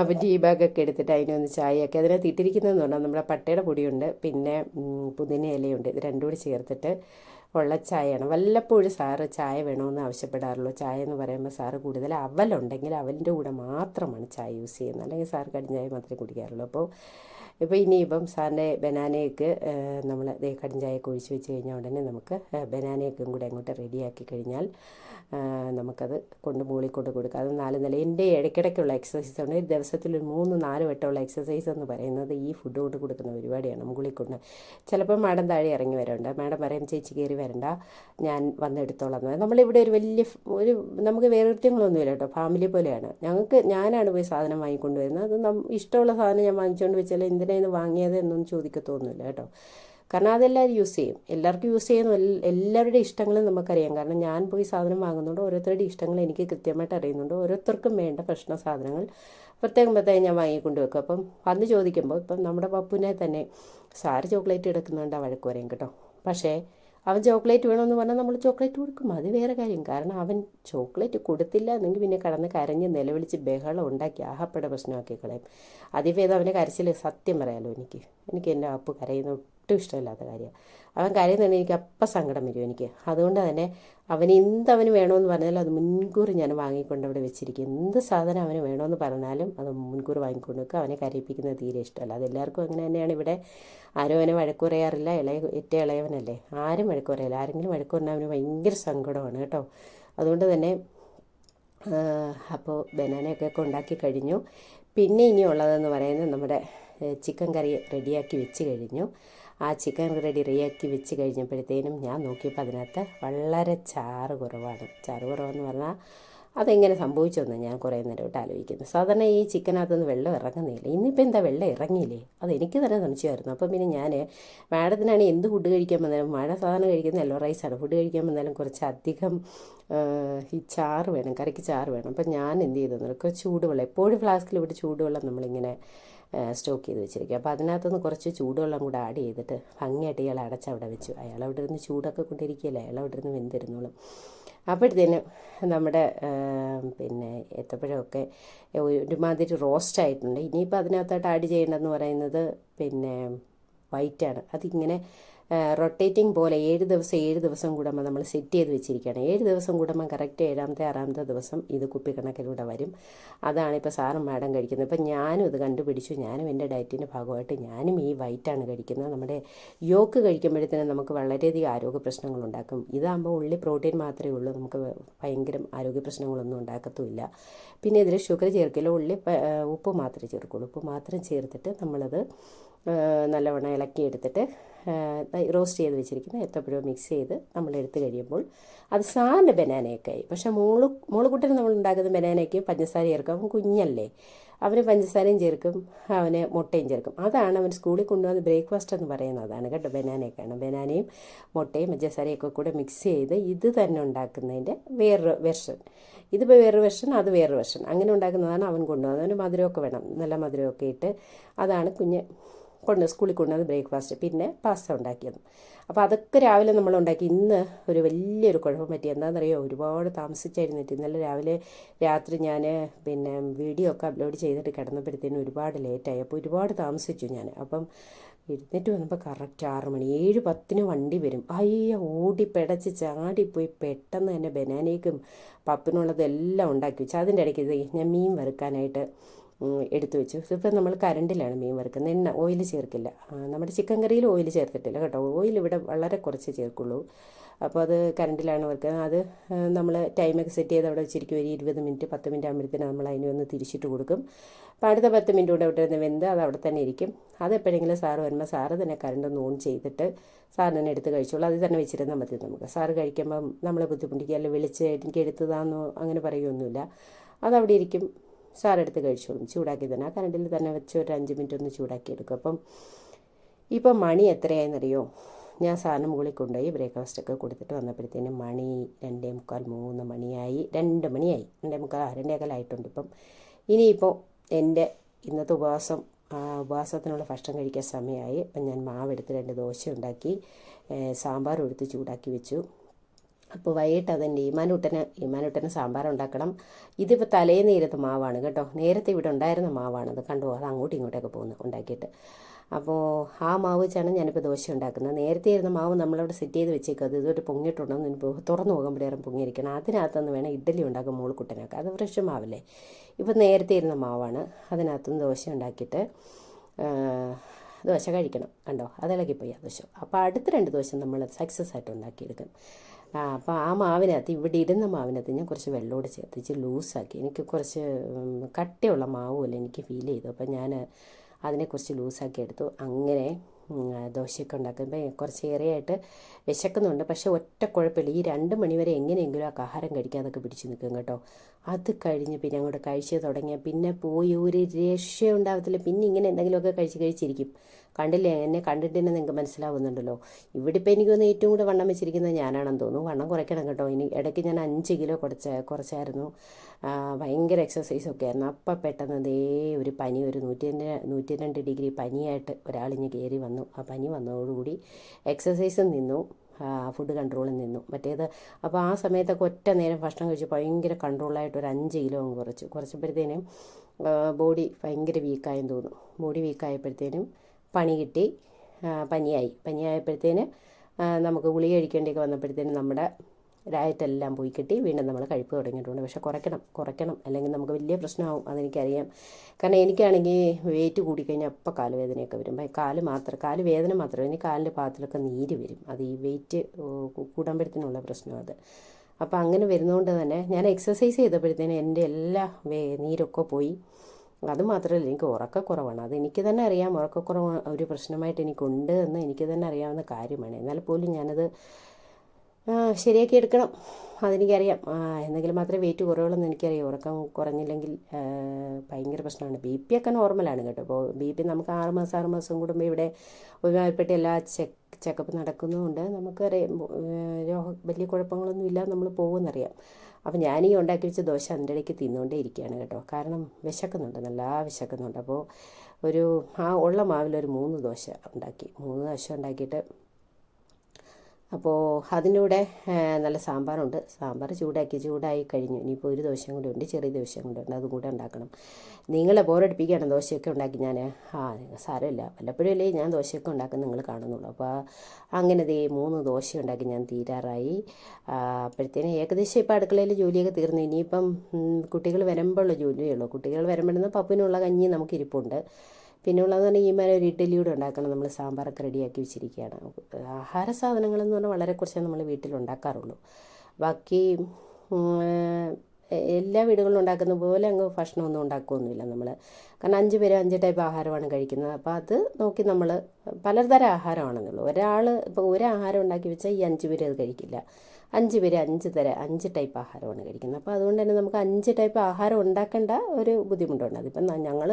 അപ്പം ടീ ബാഗൊക്കെ എടുത്തിട്ട് അതിനൊന്ന് ചായയൊക്കെ. അതിനകത്ത് ഇട്ടിരിക്കുന്നതെന്ന് പറഞ്ഞാൽ നമ്മുടെ പട്ടയുടെ പൊടിയുണ്ട് പിന്നെ പുതിന ഇലയുണ്ട്. ഇത് രണ്ടും കൂടി ചേർത്തിട്ട് ഉള്ള ചായയാണ്. വല്ലപ്പോഴും സാറ് ചായ വേണമെന്ന് ആവശ്യപ്പെടാറുള്ളൂ. ചായ എന്ന് പറയുമ്പോൾ സാറ് കൂടുതൽ അവലുണ്ടെങ്കിൽ അവലിന്റെ കൂടെ മാത്രമാണ് ചായ യൂസ് ചെയ്യുന്നത്. അല്ലെങ്കിൽ സാറ് കടിഞ്ചായ ചായ മാത്രമേ കുടിക്കാറുള്ളൂ. അപ്പോൾ ഇപ്പോൾ ഇനിയിപ്പം സാറിന്റെ ബനാനയൊക്കെ നമ്മൾ കടിഞ്ചായൊക്കെ ഒഴിച്ച് വെച്ച് കഴിഞ്ഞാൽ ഉടനെ നമുക്ക് ബനാനയൊക്കെ കൂടെ അങ്ങോട്ട് റെഡിയാക്കി കഴിഞ്ഞാൽ നമുക്കത് കൊണ്ട് മുകളിൽ കൊണ്ട് കൊടുക്കാം. അത് നാല് നില. എന്റെ ഇടയ്ക്കിടയ്ക്കുള്ള എക്സസൈസ് ഒരു ദിവസത്തിൽ ഒരു മൂന്ന് നാല് വട്ടമുള്ള എക്സസൈസ് എന്ന് പറയുന്നത് ഈ ഫുഡ് കൊണ്ട് കൊടുക്കുന്ന പരിപാടിയാണ്. മുകളിൽ കൊണ്ട്. ചിലപ്പോൾ മാഡം താഴെ ഇറങ്ങി വരണ്ട മാഡം പറയും ചേച്ചി കയറി വരണ്ട. ഞാൻ വന്നെടുത്തോളാം. നമ്മളിവിടെ ഒരു വലിയ ഒരു നമുക്ക് വേറൊരുത്തങ്ങളൊന്നുമില്ല കേട്ടോ. ഫാമിലി പോലെയാണ്. ഞങ്ങൾക്ക് ഞാനാണ് പോയി സാധനം വാങ്ങിക്കൊണ്ട് വരുന്നത് അത് ഇഷ്ടമുള്ള സാധനം ഞാൻ വാങ്ങിച്ചുകൊണ്ട് വെച്ചാൽ എന്തിനാ വാങ്ങിയത് എന്നൊന്നും ചോദിക്കത്തൊന്നുമില്ല കേട്ടോ. കാരണം അതെല്ലാവരും യൂസ് ചെയ്യും. എല്ലാവർക്കും യൂസ് ചെയ്യുന്ന എല്ലാവരുടെ ഇഷ്ടങ്ങളും നമുക്കറിയാം. കാരണം ഞാൻ പോയി സാധനം വാങ്ങുന്നുണ്ട് ഓരോരുത്തരുടെ ഇഷ്ടങ്ങൾ എനിക്ക് കൃത്യമായിട്ട് അറിയുന്നുണ്ട്. ഓരോരുത്തർക്കും വേണ്ട ഭക്ഷണ സാധനങ്ങൾ പ്രത്യേകം പ്രത്യേകം ഞാൻ വാങ്ങിക്കൊണ്ട് വെക്കും. അപ്പം വന്ന് ചോദിക്കുമ്പോൾ ഇപ്പം നമ്മുടെ പപ്പുവിനെ തന്നെ സാറ് ചോക്ലേറ്റ് എടുക്കുന്നുണ്ട് വഴക്ക് പറയും കേട്ടോ. പക്ഷേ അവൻ ചോക്ലേറ്റ് വേണമെന്ന് പറഞ്ഞാൽ നമ്മൾ ചോക്ലേറ്റ് കൊടുക്കും. അത് വേറെ കാര്യം. കാരണം അവൻ ചോക്ലേറ്റ് കൊടുത്തില്ല എന്നെങ്കിൽ പിന്നെ കടന്ന് കരഞ്ഞ് നിലവിളിച്ച് ബഹളം ഉണ്ടാക്കി ആഹപ്പട പ്രശ്നമാക്കി കളയും. അതിവേദം അവന്റെ കരച്ചിൽ സത്യം പറയാലോ എനിക്ക്. എനിക്ക് എന്റെ അപ്പ് കരയുന്ന. ഒട്ടും ഇഷ്ടമില്ലാത്ത കാര്യമാണ്. അവൻ കരയുന്നുണ്ടെങ്കിൽ എനിക്ക് അപ്പം സങ്കടം വരും എനിക്ക്. അതുകൊണ്ട് തന്നെ അവന് എന്തവന് വേണമെന്ന് പറഞ്ഞാലും അത് മുൻകൂർ ഞാൻ വാങ്ങിക്കൊണ്ട് അവിടെ വെച്ചിരിക്കും. എന്ത് സാധനം അവന് വേണമെന്ന് പറഞ്ഞാലും അത് മുൻകൂർ വാങ്ങിക്കൊണ്ട് വെക്കുക അവനെ കരയിപ്പിക്കുന്നത് തീരെ ഇഷ്ടമല്ല. അതെല്ലാവർക്കും അങ്ങനെ തന്നെയാണ് ഇവിടെ. ആരും അവനെ വഴക്ക് പറയാറില്ല ഇളയ ഏറ്റവും ഇളയവനല്ലേ. ആരും വഴക്ക് പറയില്ല ആരെങ്കിലും വഴക്ക് പറഞ്ഞാൽ അവന് ഭയങ്കര സങ്കടമാണ് കേട്ടോ. അതുകൊണ്ട് തന്നെ അപ്പോൾ ബനാനയൊക്കെ ഉണ്ടാക്കി കഴിഞ്ഞു. പിന്നെ ഇനിയുള്ളതെന്ന് പറയുന്നത് നമ്മുടെ ചിക്കൻ കറി റെഡിയാക്കി വെച്ച് കഴിഞ്ഞു. ആ ചിക്കൻ റെഡി റെഡിയാക്കി വെച്ച് കഴിഞ്ഞപ്പോഴത്തേനും ഞാൻ നോക്കിയപ്പോൾ അതിനകത്ത് വളരെ ചാറ് കുറവാണ്. ചാറ് കുറവെന്ന് പറഞ്ഞാൽ അതെങ്ങനെ സംഭവിച്ചതെന്ന് ഞാൻ കുറേ ഇട്ട് ആലോചിക്കുന്നു. സാധാരണ ഈ ചിക്കനകത്തുനിന്ന് വെള്ളം ഇറങ്ങുന്നില്ല. ഇന്നിപ്പോൾ എന്താ വെള്ളം ഇറങ്ങിയില്ലേ? അത് എനിക്ക് തന്നെ സംശയമായിരുന്നു. അപ്പം പിന്നെ ഞാൻ മാഡത്തിനാണ് എന്ത് ഫുഡ് കഴിക്കാൻ വന്നാലും മാഡം സാധാരണ കഴിക്കുന്ന എല്ലോ റൈസാണ് ഫുഡ് കഴിക്കാൻ വന്നാലും കുറച്ച് അധികം ഈ ചാറ് വേണം കറിക്ക് ചാറ് വേണം. അപ്പം ഞാൻ എന്ത് ചെയ്തെന്ന് ചൂടുവെള്ളം എപ്പോഴും ഫ്ലാസ്കിൽ ഇവിടെ ചൂടുവെള്ളം നമ്മളിങ്ങനെ സ്റ്റോക്ക് ചെയ്ത് വെച്ചിരിക്കുക അപ്പോൾ അതിനകത്തുനിന്ന് കുറച്ച് ചൂടുവെള്ളം കൂടെ ആഡ് ചെയ്തിട്ട് ഭംഗിയായിട്ട് ഇയാൾ അടച്ച് അവിടെ വെച്ചു. അയാൾ അവിടെ ഇരുന്ന് ചൂടൊക്കെ കൊണ്ടിരിക്കുകയല്ലേ? അയാൾ അവിടെ ഇരുന്ന് വെന്തിരുന്നോളും. അപ്പോഴത്തേനും നമ്മുടെ പിന്നെ ഏത്തപ്പഴമൊക്കെ ഒരുമാതിരി റോസ്റ്റ് ആയിട്ടുണ്ട്. ഇനിയിപ്പോൾ അതിനകത്തോട്ട് ആഡ് ചെയ്യേണ്ടതെന്ന് പറയുന്നത് പിന്നെ വൈറ്റാണ് അതിങ്ങനെ റൊട്ടേറ്റിംഗ് പോലെ ഏഴ് ദിവസം ഏഴ് ദിവസം കൂടുമ്പോൾ നമ്മൾ സെറ്റ് ചെയ്ത് വെച്ചിരിക്കുകയാണ്. ഏഴ് ദിവസം കൂടുമ്പോൾ കറക്റ്റ് ഏഴാമത്തെ ആറാമത്തെ ദിവസം ഇത് കുപ്പിക്കണക്കിലൂടെ വരും. അതാണ് ഇപ്പോൾ സാറും മാഡം കഴിക്കുന്നത്. ഇപ്പം ഞാനും ഇത് കണ്ടുപിടിച്ചു. ഞാനും എന്റെ ഡയറ്റിന്റെ ഭാഗമായിട്ട് ഞാനും ഈ വൈറ്റാണ് കഴിക്കുന്നത്. നമ്മുടെ യോക്ക് കഴിക്കുമ്പോഴത്തേനും നമുക്ക് വളരെയധികം ആരോഗ്യ പ്രശ്നങ്ങളുണ്ടാക്കും ഇതാകുമ്പോൾ ഉള്ളി പ്രോട്ടീൻ മാത്രമേ ഉള്ളൂ. നമുക്ക് ഭയങ്കര ആരോഗ്യ പ്രശ്നങ്ങളൊന്നും ഉണ്ടാക്കത്തുമില്ല. പിന്നെ ഇതിൽ ഷുഗർ ചേർക്കില്ല. ഉള്ളി ഉപ്പ് മാത്രമേ ചേർക്കുള്ളൂ. ഉപ്പ് മാത്രം ചേർത്തിട്ട് നമ്മളത് നല്ലവണ്ണം ഇളക്കിയെടുത്തിട്ട് റോസ്റ്റ് ചെയ്ത് വെച്ചിരിക്കുന്ന ഏത്തപ്പഴവും മിക്സ് ചെയ്ത് നമ്മൾ എടുത്തു കഴിയുമ്പോൾ അത് സാറിന്റെ ബനാനയൊക്കെ ആയി. പക്ഷേ മോൾ മോളുകുട്ടന് നമ്മൾ ഉണ്ടാക്കുന്ന ബനാനയ്ക്ക് പഞ്ചസാര ചേർക്കും. അവൻ കുഞ്ഞല്ലേ. അവന് പഞ്ചസാരയും ചേർക്കും അവന് മുട്ടയും ചേർക്കും. അതാണ് അവൻ സ്കൂളിൽ കൊണ്ടുവന്ന് ബ്രേക്ക്ഫാസ്റ്റ് എന്ന് പറയുന്നതാണ് കേട്ടോ ബനാനയൊക്കെയാണ് ബനാനയും മുട്ടയും പഞ്ചസാരയൊക്കെ കൂടെ മിക്സ് ചെയ്ത് ഇത് തന്നെ ഉണ്ടാക്കുന്നതിന്റെ വേറൊരു വെർഷൻ. ഇതിപ്പോൾ വേറൊരു വെർഷൻ അത് വേറൊരു വെർഷൻ. അങ്ങനെ ഉണ്ടാക്കുന്നതാണ് അവൻ കൊണ്ടുവന്നത്. അവന് മധുരമൊക്കെ വേണം. നല്ല മധുരമൊക്കെ ഇട്ട് അതാണ് കുഞ്ഞ് കൊണ്ട് സ്കൂളിൽ കൊണ്ടുവന്ന് ബ്രേക്ക്ഫാസ്റ്റ് പിന്നെ പാസ്ത ഉണ്ടാക്കിയത്. അപ്പോൾ അതൊക്കെ രാവിലെ നമ്മൾ ഉണ്ടാക്കി. ഇന്ന് ഒരു വലിയൊരു കുഴപ്പം പറ്റി. എന്താണെന്നറിയോ? ഒരുപാട് താമസിച്ചായിരുന്നിട്ട് ഇന്നലെ രാവിലെ രാത്രി ഞാൻ പിന്നെ വീഡിയോ ഒക്കെ അപ്ലോഡ് ചെയ്തിട്ട് കിടന്നപ്പോഴത്തേനും ഒരുപാട് ലേറ്റായി അപ്പോൾ ഒരുപാട് താമസിച്ചു ഞാൻ. അപ്പം എഴുന്നേറ്റ് വന്നപ്പോൾ കറക്റ്റ് ആറ് മണി. ഏഴ് പത്തിന് വണ്ടി വരും. അയ്യ ഓടി പിടച്ച് ചാടിപ്പോയി. പെട്ടെന്ന് തന്നെ ബനാനയ്ക്കും പപ്പിനുള്ളതെല്ലാം ഉണ്ടാക്കി വെച്ചു. അതിന്റെ ഇടയ്ക്ക് ഞാൻ മീൻ വറുക്കാനായിട്ട് എടുത്തു വെച്ചു. ഇതിപ്പോൾ നമ്മൾ കരണ്ടിലാണ് മീൻ വറുക്കുന്നത്. എണ്ണ ഓയിൽ ചേർക്കില്ല. നമ്മുടെ ചിക്കൻ കറിയിൽ ഓയിൽ ചേർത്തിട്ടില്ല കേട്ടോ. ഓയിൽ ഇവിടെ വളരെ കുറച്ച് ചേർക്കുള്ളൂ. അപ്പോൾ അത് കരണ്ടിലാണ് വറുക്കുന്നത്. അത് നമ്മൾ ടൈമൊക്കെ സെറ്റ് ചെയ്ത് അവിടെ വെച്ചിരിക്കും. ഒരു ഇരുപത് മിനിറ്റ് പത്ത് മിനിറ്റ് ആകുമ്പോഴത്തേനും നമ്മൾ അതിന് ഒന്ന് തിരിച്ചിട്ട് കൊടുക്കും. അപ്പോൾ അടുത്ത പത്ത് മിനിറ്റ് കൂടെ അവിടെ നിന്ന് വെന്ത് അത് അവിടെ തന്നെ ഇരിക്കും. അത് എപ്പോഴെങ്കിലും സാറ് വരുമ്പോൾ സാറ് തന്നെ കരണ്ട് ഒന്ന് ഓൺ ചെയ്തിട്ട് സാറ് തന്നെ എടുത്ത് കഴിച്ചോളൂ. അത് തന്നെ വെച്ചിരുന്നാൽ മതി നമുക്ക്. സാറ് കഴിക്കുമ്പം നമ്മളെ ബുദ്ധിമുട്ടിക്കുക അല്ലെങ്കിൽ വിളിച്ച് എനിക്ക് എടുത്തതാണെന്നോ അങ്ങനെ പറയുമൊന്നുമില്ല അതവിടെ ഇരിക്കും. സാർ എടുത്ത് കഴിച്ചോളും. ചൂടാക്കി തന്നെ. ആ കറണ്ടിൽ തന്നെ വെച്ച് ഒരു അഞ്ച് മിനിറ്റ് ഒന്ന് ചൂടാക്കി എടുക്കും. അപ്പം ഇപ്പം മണി എത്രയായെന്നറിയോ? ഞാൻ സാറിന് മുകളിൽ കൊണ്ടുപോയി ബ്രേക്ക്ഫാസ്റ്റൊക്കെ കൊടുത്തിട്ട് വന്നപ്പോഴത്തേനും മണി രണ്ടേ മുക്കാൽ മൂന്ന് മണിയായി. രണ്ട് മണിയായി. രണ്ടേ മുക്കാൽ രണ്ടേ കാലായിട്ടുണ്ട് ഇപ്പം. ഇനിയിപ്പോൾ എന്റെ ഇന്നത്തെ ഉപവാസം ഉപവാസത്തിനുള്ള ഭക്ഷണം കഴിക്കാൻ സമയമായി. അപ്പം ഞാൻ മാവെടുത്ത് രണ്ട് ദോശ ഉണ്ടാക്കി സാമ്പാർ എടുത്ത് ചൂടാക്കി വെച്ചു. അപ്പോൾ വൈകിട്ട് അതെന്റെ ഈമാനൂട്ടന് ഈമാനൂട്ടന് സാമ്പാർ ഉണ്ടാക്കണം. ഇതിപ്പോൾ തലേന്ന് ഇരുന്ന മാവാണ് കേട്ടോ. നേരത്തെ ഇവിടെ ഉണ്ടായിരുന്ന മാവാണത് കണ്ടോ? അത് അങ്ങോട്ടും ഇങ്ങോട്ടൊക്കെ പോകുന്നു ഉണ്ടാക്കിയിട്ട്. അപ്പോൾ ആ മാവ് വെച്ചാണ് ഞാനിപ്പോൾ ദോശ ഉണ്ടാക്കുന്നത്. നേരത്തെ ഇരുന്ന മാവ് നമ്മളവിടെ സെറ്റ് ചെയ്ത് വെച്ചേക്കും അത് ഇതുവരെ പൊങ്ങിയിട്ടുണ്ടോ എന്ന് ഇപ്പോൾ തുറന്നു പോകുമ്പോഴേറെ പൊങ്ങിയിരിക്കണം. അതിനകത്തുനിന്ന് വേണം ഇഡ്ഡലി ഉണ്ടാക്കും മോൾ കുട്ടനൊക്കെ അത് ഫ്രഷ് മാവല്ലേ? ഇപ്പോൾ നേരത്തെ ഇരുന്ന മാവാണ്. അതിനകത്തുനിന്ന് ദോശ ഉണ്ടാക്കിയിട്ട് ദോശ കഴിക്കണം. കണ്ടോ? അതിളകിപ്പോയി ആ ദോശ. അപ്പോൾ അടുത്ത രണ്ട് ദോശ നമ്മൾ സക്സസ് ആയിട്ട് ഉണ്ടാക്കിയെടുക്കും. അപ്പോൾ ആ മാവിനകത്ത് ഇവിടെ ഇരുന്ന മാവിനകത്ത് ഞാൻ കുറച്ച് വെള്ളമോട് ചേർത്ത് ഇച്ചിരി ലൂസാക്കി. എനിക്ക് കുറച്ച് കട്ടിയുള്ള മാവുമല്ല എനിക്ക് ഫീൽ ചെയ്തു. അപ്പോൾ ഞാൻ അതിനെ കുറച്ച് ലൂസാക്കി എടുത്തു. അങ്ങനെ ദോശയൊക്കെ ഉണ്ടാക്കുമ്പോൾ കുറച്ച് ഏറെയായിട്ട് വിശക്കുന്നുണ്ട്. പക്ഷേ ഒറ്റ കുഴപ്പമില്ല ഈ രണ്ട് മണിവരെ എങ്ങനെയെങ്കിലും ആ ആഹാരം കഴിക്കാതൊക്കെ പിടിച്ചു നിൽക്കും കേട്ടോ. അത് കഴിഞ്ഞ് പിന്നെ അങ്ങോട്ട് കഴിച്ച് തുടങ്ങിയാൽ പിന്നെ പോയി ഒരു രക്ഷയുണ്ടാവത്തില്ല. പിന്നെ ഇങ്ങനെ എന്തെങ്കിലുമൊക്കെ കഴിച്ച് കഴിച്ചിരിക്കും. കണ്ടില്ലേ? എന്നെ കണ്ടിട്ട് തന്നെ നിങ്ങൾക്ക് മനസ്സിലാവുന്നുണ്ടല്ലോ. ഇവിടെ ഇപ്പോൾ എനിക്ക് തോന്നുന്നു ഏറ്റവും കൂടുതൽ വണ്ണം വെച്ചിരിക്കുന്നത് ഞാനാണെന്ന് തോന്നുന്നു. വണ്ണം കുറയ്ക്കണം കേട്ടോ. ഇനി ഇടയ്ക്ക് ഞാൻ അഞ്ച് കിലോ കുറച്ച് കുറച്ചായിരുന്നു. ഭയങ്കര എക്സസൈസൊക്കെ ആയിരുന്നു. അപ്പം പെട്ടെന്ന് ദേ ഒരു പനി ഒരു നൂറ്റി നൂറ്റി രണ്ട് ഡിഗ്രി പനിയായിട്ട് ഒരാളിഞ്ഞ് കയറി വന്നു. ആ പനി വന്നതോടുകൂടി എക്സസൈസും നിന്നു. ഫുഡ് കൺട്രോളിൽ നിന്നു. മറ്റേത് അപ്പോൾ ആ സമയത്തൊക്കെ ഒറ്റ നേരം ഭക്ഷണം കഴിച്ച് ഭയങ്കര കൺട്രോളായിട്ട് ഒരു അഞ്ച് കിലോ അങ്ങ് കുറച്ചു. കുറച്ചപ്പോഴത്തേനും ബോഡി ഭയങ്കര വീക്കായെന്ന് തോന്നുന്നു. ബോഡി വീക്കായപ്പോഴത്തേനും പണി കിട്ടി പനിയായി. പനിയായപ്പോഴത്തേന് നമുക്ക് ഗുളിക കഴിക്കേണ്ടിയൊക്കെ വന്നപ്പോഴത്തേനും നമ്മുടെ ഡയറ്റെല്ലാം പോയി കിട്ടി. വീണ്ടും നമ്മൾ കഴിപ്പ് തുടങ്ങിയിട്ടുണ്ട്. പക്ഷേ കുറയ്ക്കണം കുറയ്ക്കണം. അല്ലെങ്കിൽ നമുക്ക് വലിയ പ്രശ്നമാവും അതെനിക്കറിയാം. കാരണം എനിക്കാണെങ്കിൽ വെയിറ്റ് കൂടിക്കഴിഞ്ഞാൽ അപ്പം കാലുവേദനയൊക്കെ വരും. കാൽ മാത്രം കാൽ വേദന മാത്രമേ ഇനി കാലിന്റെ പാത്രത്തിലൊക്കെ നീര് വരും. അത് ഈ വെയിറ്റ് കൂടുമ്പോഴത്തേനുള്ള പ്രശ്നം അത്. അപ്പോൾ അങ്ങനെ വരുന്നതുകൊണ്ട് തന്നെ ഞാൻ എക്സസൈസ് ചെയ്തപ്പോഴത്തേനും എന്റെ എല്ലാ വേ നീരൊക്കെ പോയി. അത് മാത്രമല്ല എനിക്ക് ഉറക്കക്കുറവാണ്. അത് എനിക്ക് തന്നെ അറിയാം. ഉറക്കക്കുറവ് ഒരു പ്രശ്നമായിട്ട് എനിക്കുണ്ട് എന്ന് എനിക്ക് തന്നെ അറിയാവുന്ന കാര്യമാണ്. എന്നാൽ പോലും ഞാനത് ശരിയാക്കി എടുക്കണം. അതെനിക്കറിയാം. എന്തെങ്കിലും മാത്രമേ വെയിറ്റ് കുറയുള്ളൂ എന്ന് എനിക്കറിയാം. ഉറക്കം കുറഞ്ഞില്ലെങ്കിൽ ഭയങ്കര പ്രശ്നമാണ്. ബി പി ഒക്കെ നോർമലാണ് കേട്ടോ. അപ്പോൾ ബി പി നമുക്ക് ആറ് മാസം ആറ് മാസം കൂടുമ്പോൾ ഇവിടെ ഒരുമാതിരിപ്പെട്ട എല്ലാ ചെക്ക് ചെക്കപ്പ് നടക്കുന്നതുകൊണ്ട് നമുക്കറിയാം. രോഗ വലിയ കുഴപ്പങ്ങളൊന്നും ഇല്ല നമ്മൾ പോകുമെന്നറിയാം അപ്പോൾ ഞാനീ ഉണ്ടാക്കി വെച്ച ദോശ അതിന്റെ ഇടയ്ക്ക് തിന്നുകൊണ്ടേ ഇരിക്കുകയാണ് കേട്ടോ. കാരണം വിശക്കുന്നുണ്ട് നല്ല വിശക്കുന്നുണ്ട്. അപ്പോൾ ഒരു ആ ഉള്ള മാവിലൊരു മൂന്ന് ദോശ ഉണ്ടാക്കി. മൂന്ന് ദോശ ഉണ്ടാക്കിയിട്ട് അപ്പോൾ ആ, നല്ല സാമ്പാറുണ്ട്. സാമ്പാർ ചൂടാക്കി ചൂടായി കഴിഞ്ഞു. ഇനിയിപ്പോൾ ഒരു ദോശയും കൂടെ ഉണ്ട് ചെറിയ ദോശയും കൂടെ ഉണ്ട്. അതും കൂടെ ഉണ്ടാക്കണം. നിങ്ങളെ ബോറടിപ്പിക്കുകയാണ് ദോശയൊക്കെ ഉണ്ടാക്കി ഞാൻ. ആ സാരമില്ല. വല്ലപ്പോഴും അല്ലേ ഞാൻ ദോശയൊക്കെ ഉണ്ടാക്കുന്ന നിങ്ങൾ കാണുന്നുള്ളൂ. അപ്പോൾ അങ്ങനെ ദേ മൂന്ന് ദോശ ഉണ്ടാക്കി ഞാൻ തീരാറായി. അപ്പോഴത്തേനും ഏകദേശം ഇപ്പോൾ അടുക്കളയിൽ ജോലിയൊക്കെ തീർന്നു. ഇനിയിപ്പം കുട്ടികൾ വരുമ്പോഴുള്ള ജോലിയുള്ളൂ കുട്ടികൾ വരുമ്പോഴെന്ന് പപ്പിനുള്ള കഞ്ഞി നമുക്ക് ഇരിപ്പുണ്ട്. പിന്നെ ഉള്ളതെന്ന് പറഞ്ഞാൽ ഈ മരം ഒരു ഇഡ്ഡലി കൂടെ ഉണ്ടാക്കണം. നമ്മൾ സാമ്പാറൊക്കെ റെഡിയാക്കി വെച്ചിരിക്കുകയാണ്. ആഹാര സാധനങ്ങളെന്ന് പറഞ്ഞാൽ വളരെ കുറച്ചേ നമ്മൾ വീട്ടിൽ ഉണ്ടാക്കാറുള്ളൂ. ബാക്കി എല്ലാ വീടുകളിലും ഉണ്ടാക്കുന്ന പോലെ അങ്ങ് ഭക്ഷണമൊന്നും ഉണ്ടാക്കുകയൊന്നുമില്ല നമ്മൾ കാരണം അഞ്ച് പേര് അഞ്ച് ടൈപ്പ് ആഹാരമാണ് കഴിക്കുന്നത്. അപ്പോൾ അത് നോക്കി നമ്മൾ പലതരം ആഹാരമാണെന്നുള്ളൂ. ഒരാൾ ഇപ്പോൾ ഒരു ആഹാരം ഉണ്ടാക്കി വെച്ചാൽ ഈ അഞ്ച് പേര് അത് കഴിക്കില്ല. അഞ്ച് പേര് അഞ്ച് തര അഞ്ച് ടൈപ്പ് ആഹാരമാണ് കഴിക്കുന്നത്. അപ്പോൾ അതുകൊണ്ട് തന്നെ നമുക്ക് അഞ്ച് ടൈപ്പ് ആഹാരം ഉണ്ടാക്കേണ്ട ഒരു ബുദ്ധിമുട്ടുണ്ട്. അതിപ്പം ഞങ്ങൾ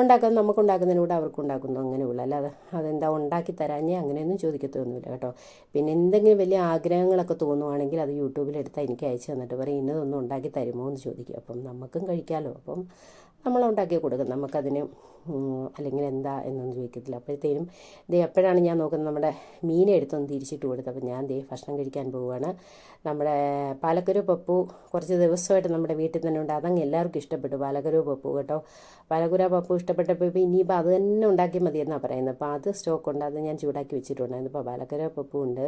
ഉണ്ടാക്കുന്നത് നമുക്ക് ഉണ്ടാക്കുന്നതിനൂടെ അവർക്ക് ഉണ്ടാക്കുന്നു അങ്ങനെയുള്ളൂ. അല്ലാതെ അതെന്താ ഉണ്ടാക്കി തരാഞ്ഞേ അങ്ങനെയൊന്നും ചോദിക്കത്തൊന്നുമില്ല കേട്ടോ. പിന്നെ എന്തെങ്കിലും വലിയ ആഗ്രഹങ്ങളൊക്കെ തോന്നുവാണെങ്കിൽ അത് യൂട്യൂബിലെടുത്താൽ എനിക്ക് അയച്ചു തന്നിട്ട് പറയും ഇന്നതൊന്നും ഉണ്ടാക്കി തരുമോ എന്ന് ചോദിക്കും. അപ്പം നമുക്കും കഴിക്കാമല്ലോ അപ്പം നമ്മൾ ഉണ്ടാക്കി കൊടുക്കും. നമുക്കതിന് അല്ലെങ്കിൽ എന്താ എന്നൊന്നും ചോദിക്കത്തില്ല. അപ്പോഴത്തേനും ദേ എപ്പോഴാണ് ഞാൻ നോക്കുന്നത് നമ്മുടെ മീൻ എടുത്തൊന്ന് തിരിച്ചിട്ട് കൊടുത്തപ്പോൾ ഞാൻ ദേ ഭക്ഷണം കഴിക്കാൻ പോവുകയാണ്. നമ്മുടെ പാലക്കരു പപ്പു കുറച്ച് ദിവസമായിട്ട് നമ്മുടെ വീട്ടിൽ തന്നെ ഉണ്ട്. അതങ്ങ് എല്ലാവർക്കും ഇഷ്ടപ്പെട്ടു. പാലക്കരു പപ്പു കേട്ടോ. പാലക്കുര പപ്പു ഇഷ്ടപ്പെട്ടപ്പോൾ ഇപ്പോൾ ഇനിയിപ്പോൾ അത് തന്നെ ഉണ്ടാക്കി മതിയെന്നാണ് പറയുന്നത്. അപ്പോൾ അത് സ്റ്റോക്ക് ഉണ്ട് അത് ഞാൻ ചൂടാക്കി വെച്ചിട്ടുണ്ടായിരുന്നു. ഇപ്പോൾ പാലക്കര പപ്പു ഉണ്ട്.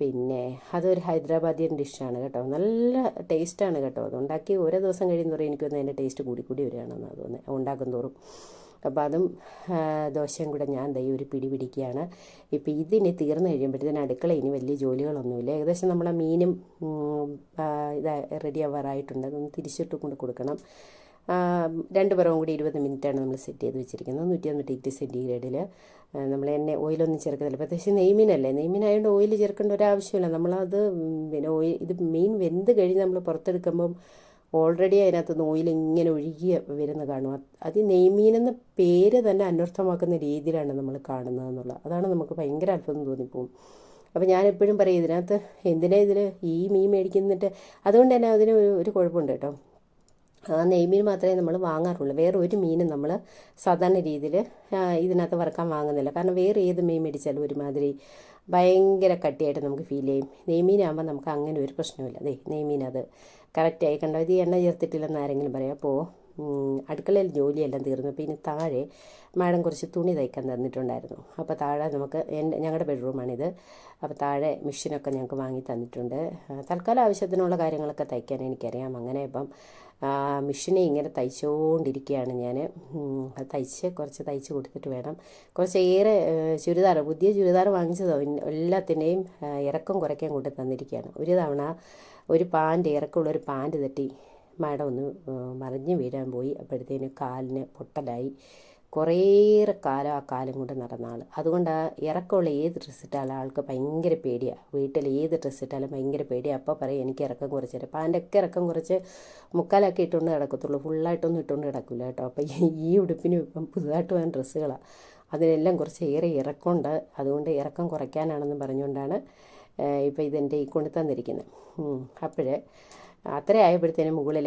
പിന്നെ അതൊരു ഹൈദരാബാദിയൻ ഡിഷാണ് കേട്ടോ. നല്ല ടേസ്റ്റാണ് കേട്ടോ അത്. ഉണ്ടാക്കി ഓരോ ദിവസം കഴിയുന്നതോറും എനിക്കൊന്ന് അതിന്റെ ടേസ്റ്റ് കൂടി കൂടി വരികയാണെന്നാണ് തോന്നുന്നത്. ഉണ്ടാക്കും തോറും. അപ്പോൾ അതും ദോശയും കൂടെ ഞാൻ ദൈവം ഒരു പിടി പിടിക്കുകയാണ്. ഇപ്പോൾ ഇതിന് തീർന്നു കഴിയുമ്പോഴത്തേന് അടുക്കള ഇനി വലിയ ജോലികളൊന്നുമില്ല. ഏകദേശം നമ്മളെ മീനും ഇതാ റെഡി ആവാറായിട്ടുണ്ട്. അതൊന്ന് തിരിച്ചിട്ട് കൊണ്ട് കൊടുക്കണം. രണ്ട് പുറവും കൂടി ഇരുപത് മിനിറ്റാണ് നമ്മൾ സെറ്റ് ചെയ്ത് വെച്ചിരിക്കുന്നത്. നൂറ്റി തൊണ്ണൂറ്റി എട്ട് സെന്റിഗ്രേഡിൽ നമ്മൾ എണ്ണ ഓയിലൊന്നും ചേർക്കത്തില്ല. പ്രത്യേകിച്ച് നെയ്മീനല്ലേ? നെയ്മീനായതുകൊണ്ട് ഓയിൽ ചേർക്കേണ്ട ഒരു ആവശ്യമില്ല. നമ്മളത് പിന്നെ ഓയിൽ ഇത് മീൻ വെന്ത് കഴിഞ്ഞ് നമ്മൾ പുറത്തെടുക്കുമ്പം ഓൾറെഡി അതിനകത്തുനിന്ന് ഓയിൽ ഇങ്ങനെ ഒഴുകി വരുന്ന കാണും. അത് നെയ്മീൻ എന്ന പേര് തന്നെ അന്വർത്ഥമാക്കുന്ന രീതിയിലാണ് നമ്മൾ കാണുന്നത് എന്നുള്ളത്. അതാണ് നമുക്ക് ഭയങ്കര അത്ഭുതം തോന്നിപ്പോവും. അപ്പോൾ ഞാൻ എപ്പോഴും പറയും ഇതിനകത്ത് എന്തിനാ ഇതിൽ ഈ മീൻ മേടിക്കുന്നിട്ട്? അതുകൊണ്ട് തന്നെ അതിന് ഒരു കുഴപ്പമുണ്ട് കേട്ടോ. നെയ്മീൻ മാത്രമേ നമ്മൾ വാങ്ങാറുള്ളൂ. വേറെ ഒരു മീനും നമ്മൾ സാധാരണ രീതിയിൽ ഇതിനകത്ത് വറുക്കാൻ വാങ്ങുന്നില്ല. കാരണം വേറെ ഏത് മീൻ മേടിച്ചാലും ഒരുമാതിരി ഭയങ്കര കട്ടിയായിട്ട് നമുക്ക് ഫീൽ ചെയ്യും. നെയ്മീനാകുമ്പോൾ നമുക്ക് അങ്ങനെ ഒരു പ്രശ്നമില്ല അതെ നെയ്മീൻ അത് കറക്റ്റായി കണ്ടോ? ഇത് എണ്ണ ചേർത്തിട്ടില്ലെന്ന് ആരെങ്കിലും പറയാം. അപ്പോൾ അടുക്കളയിൽ ജോലിയെല്ലാം തീർന്നു. പിന്നെ താഴെ മാഡം കുറച്ച് തുണി തയ്ക്കാൻ തന്നിട്ടുണ്ടായിരുന്നു. അപ്പോൾ താഴെ നമുക്ക് എന്റെ ഞങ്ങളുടെ ബെഡ്റൂമാണിത്. അപ്പോൾ താഴെ മെഷീനൊക്കെ ഞങ്ങൾക്ക് വാങ്ങി തന്നിട്ടുണ്ട്. ആ, തൽക്കാലം ആവശ്യത്തിനുള്ള കാര്യങ്ങളൊക്കെ തയ്ക്കാൻ എനിക്കറിയാം. അങ്ങനെ ഇപ്പം മെഷീനെ ഇങ്ങനെ തയ്ച്ചുകൊണ്ടിരിക്കുകയാണ് ഞാൻ അത് തയ്ച്ച് കുറച്ച് തയ്ച്ച് കൊടുത്തിട്ട് വേണം. കുറച്ചേറെ ചുരിദാർ പുതിയ ചുരിദാർ വാങ്ങിച്ചതോ? എല്ലാത്തിന്റെയും ഇറക്കം കുറയ്ക്കാൻ കൊണ്ട് തന്നിരിക്കുകയാണ് ഒരു തവണ ഒരു പാന്റ് ഇറക്കമുള്ള ഒരു പാന്റ് തട്ടി മാഡം ഒന്ന് മറിഞ്ഞ് വീഴാൻ പോയി. അപ്പോഴത്തേന് കാലിന് പൊട്ടലായി. കുറേയേറെ കാലം ആ കാലം കൊണ്ട് നടന്ന ആൾ അതുകൊണ്ട് ആ ഇറക്കമുള്ള ഏത് ഡ്രസ്സ് ഇട്ടാലും ആൾക്ക് ഭയങ്കര പേടിയാണ് വീട്ടിൽ ഏത് ഡ്രസ്സ് ഇട്ടാലും ഭയങ്കര പേടിയാണ് അപ്പോൾ പറയും എനിക്ക് ഇറക്കം കുറച്ച് തരും. അപ്പോൾ അതിന്റെ ഒക്കെ ഇറക്കം കുറച്ച് മുക്കാലൊക്കെ ഇട്ടുകൊണ്ട് കിടക്കത്തുള്ളൂ ഫുള്ളായിട്ടൊന്നും ഇട്ടുകൊണ്ട് കിടക്കില്ല കേട്ടോ. അപ്പോൾ ഈ- ഉടുപ്പിനും ഇപ്പം പുതുതായിട്ട് വന്ന ഡ്രസ്സുകളാണ് അതിനെല്ലാം കുറച്ച് ഏറെ ഇറക്കമുണ്ട്. അതുകൊണ്ട് ഇറക്കം കുറയ്ക്കാനാണെന്ന് പറഞ്ഞുകൊണ്ടാണ് ഇപ്പോൾ ഇതെന്റെ ഈ കൊണ്ടു തന്നിരിക്കുന്നത് അപ്പോഴേ അത്ര ആയപ്പോഴത്തേനും മുകളിൽ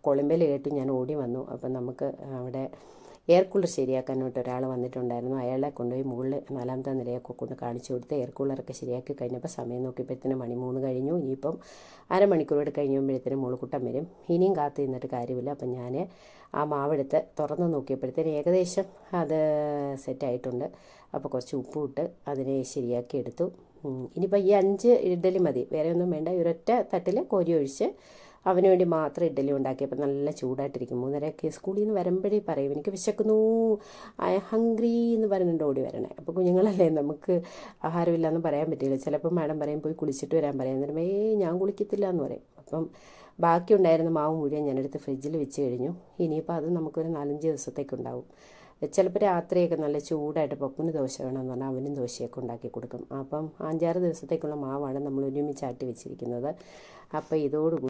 കൊളുമ്പൽ കേട്ട് ഞാൻ ഓടി വന്നു. അപ്പം നമുക്ക് അവിടെ എയർ കൂളർ ശരിയാക്കാനായിട്ട് ഒരാൾ വന്നിട്ടുണ്ടായിരുന്നു. അയാളെ കൊണ്ടുപോയി മുകളിൽ നാലാമത്തെ നിലയൊക്കെ കൊണ്ട് കാണിച്ചു കൊടുത്ത് എയർ കൂളറൊക്കെ ശരിയാക്കി കഴിഞ്ഞപ്പോൾ സമയം നോക്കിയപ്പോഴത്തേനും മണി മൂന്ന് കഴിഞ്ഞു. ഇനിയിപ്പം അരമണിക്കൂറോട് കഴിയുമ്പോഴത്തേനും മുളുക്കുട്ടം വരും. ഇനിയും കാത്തു നിന്നിട്ട് കാര്യമില്ല. അപ്പം ഞാൻ ആ മാവെടുത്ത് തുറന്ന് നോക്കിയപ്പോഴത്തേനും ഏകദേശം അത് സെറ്റായിട്ടുണ്ട് അപ്പോൾ കുറച്ച് ഉപ്പും ഇട്ട് അതിനെ ശരിയാക്കി എടുത്തു. ഇനിയിപ്പോൾ ഈ അഞ്ച് ഇഡലി മതി. വേറെ ഒന്നും വേണ്ട. ഈ ഒരൊറ്റ തട്ടിൽ കോരി ഒഴിച്ച് അവന് വേണ്ടി മാത്രം ഇഡ്ഡലി ഉണ്ടാക്കിയപ്പോൾ നല്ല ചൂടായിട്ടിരിക്കും. മൂന്നരയൊക്കെ സ്കൂളിൽ നിന്ന് വരുമ്പോഴേ പറയും എനിക്ക് വിശക്കുന്നു. ഐ ഹംഗ്രി എന്ന് പറഞ്ഞിട്ട് ഓടി വരണേ. അപ്പോൾ കുഞ്ഞുങ്ങളല്ലേ നമുക്ക് ആഹാരമില്ലാന്ന് പറയാൻ പറ്റില്ല. ചിലപ്പോൾ മാഡം പറയും പോയി കുളിച്ചിട്ട് വരാൻ പറയാം. എന്നിട്ട് ഏ ഞാൻ കുളിക്കത്തില്ല എന്ന് പറയും. അപ്പം ബാക്കി ഉണ്ടായിരുന്ന മാവ് മുഴുവൻ ഞാനെടുത്ത് ഫ്രിഡ്ജിൽ വെച്ച് കഴിഞ്ഞു. ഇനിയിപ്പോൾ അത് നമുക്കൊരു നാലഞ്ച് ദിവസത്തേക്കുണ്ടാവും ചിലപ്പോൾ രാത്രിയൊക്കെ നല്ല ചൂടായിട്ട് പപ്പുന് ദോശ വേണമെന്ന് പറഞ്ഞാൽ അവനും ദോശയൊക്കെ ഉണ്ടാക്കി കൊടുക്കും. അപ്പം അഞ്ചാറ് ദിവസത്തേക്കുള്ള മാവാണ് നമ്മൾ ഒരുമിച്ച് ആട്ടി വെച്ചിരിക്കുന്നത്. അപ്പോൾ ഇതോടുകൂടി